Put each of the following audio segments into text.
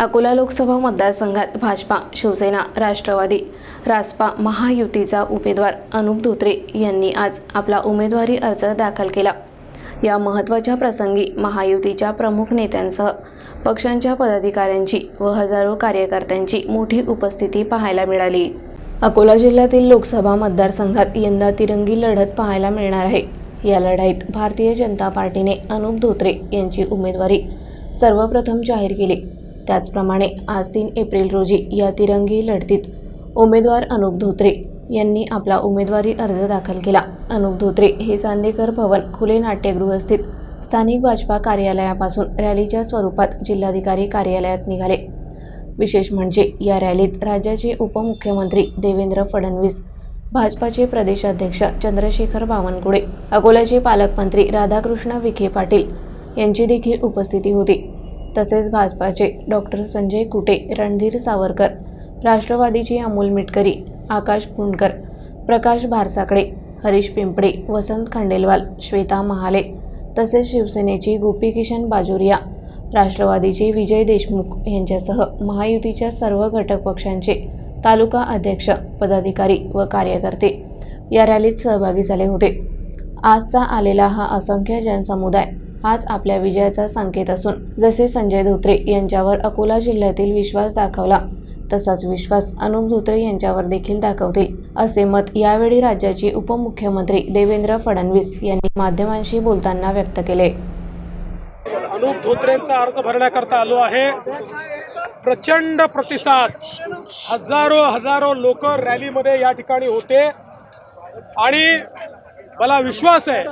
अकोला लोकसभा मतदारसंघात भाजपा शिवसेना राष्ट्रवादी रासपा महायुतीचा उमेदवार अनुप धोत्रे यांनी आज आपला उमेदवारी अर्ज दाखल केला. या महत्त्वाच्या प्रसंगी महायुतीच्या प्रमुख नेत्यांसह पक्षांच्या पदाधिकाऱ्यांची व हजारो कार्यकर्त्यांची मोठी उपस्थिती पाहायला मिळाली. अकोला जिल्ह्यातील लोकसभा मतदारसंघात यंदा तिरंगी लढत पाहायला मिळणार आहे. या लढाईत भारतीय जनता पार्टीने अनुप धोत्रे यांची उमेदवारी सर्वप्रथम जाहीर केली. त्याचप्रमाणे आज तीन एप्रिल रोजी या तिरंगी लढतीत उमेदवार अनुप धोत्रे यांनी आपला उमेदवारी अर्ज दाखल केला. अनुप धोत्रे हे चांदेकर भवन खुले नाट्यगृह स्थित स्थानिक भाजपा कार्यालयापासून रॅलीच्या स्वरूपात जिल्हाधिकारी कार्यालयात निघाले. विशेष म्हणजे या रॅलीत राज्याचे उपमुख्यमंत्री देवेंद्र फडणवीस भाजपाचे प्रदेशाध्यक्ष चंद्रशेखर बावनकुळे अकोल्याचे पालकमंत्री राधाकृष्ण विखे पाटील यांची देखील उपस्थिती होती. तसेच भाजपाचे डॉक्टर संजय कुटे रणधीर सावरकर राष्ट्रवादीची अमोल मिटकरी आकाश पुणकर प्रकाश भारसाकडे हरीश पिंपडे वसंत खंडेलवाल श्वेता महाले तसेच शिवसेनेची गोपी किशन बाजोरिया राष्ट्रवादीचे विजय देशमुख यांच्यासह महायुतीच्या सर्व घटक पक्षांचे तालुका अध्यक्ष पदाधिकारी व कार्यकर्ते या रॅलीत सहभागी झाले होते. आजचा आलेला हा असंख्य जनसमुदाय हाच आपल्या विजयाचा संकेत असून जसे संजय धोत्रे यांच्यावर अकोला जिल्ह्यातील विश्वास दाखवला तसाच विश्वास अनुप धोत्रे यांच्यावर देखील दाखवतील असे मत यावेळी राज्याचे उपमुख्यमंत्री देवेंद्र फडणवीस यांनी माध्यमांशी बोलताना व्यक्त केले. अनुप धोत्रेंचा अर्ज भरण्याकरता आलो आहे. प्रचंड प्रतिसाद हजारो हजारो लोक रॅलीमध्ये या ठिकाणी होते. आणि मला विश्वास आहे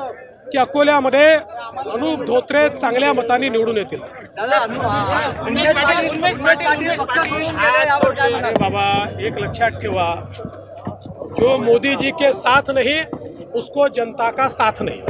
की अकोल्यामध्ये अनुप धोत्रे चांगल्या मताने निवडून येतील? अरे बाबा एक लक्षात ठेवा. जो मोदी जी के साथ नहीं उसको जनता का साथ नहीं?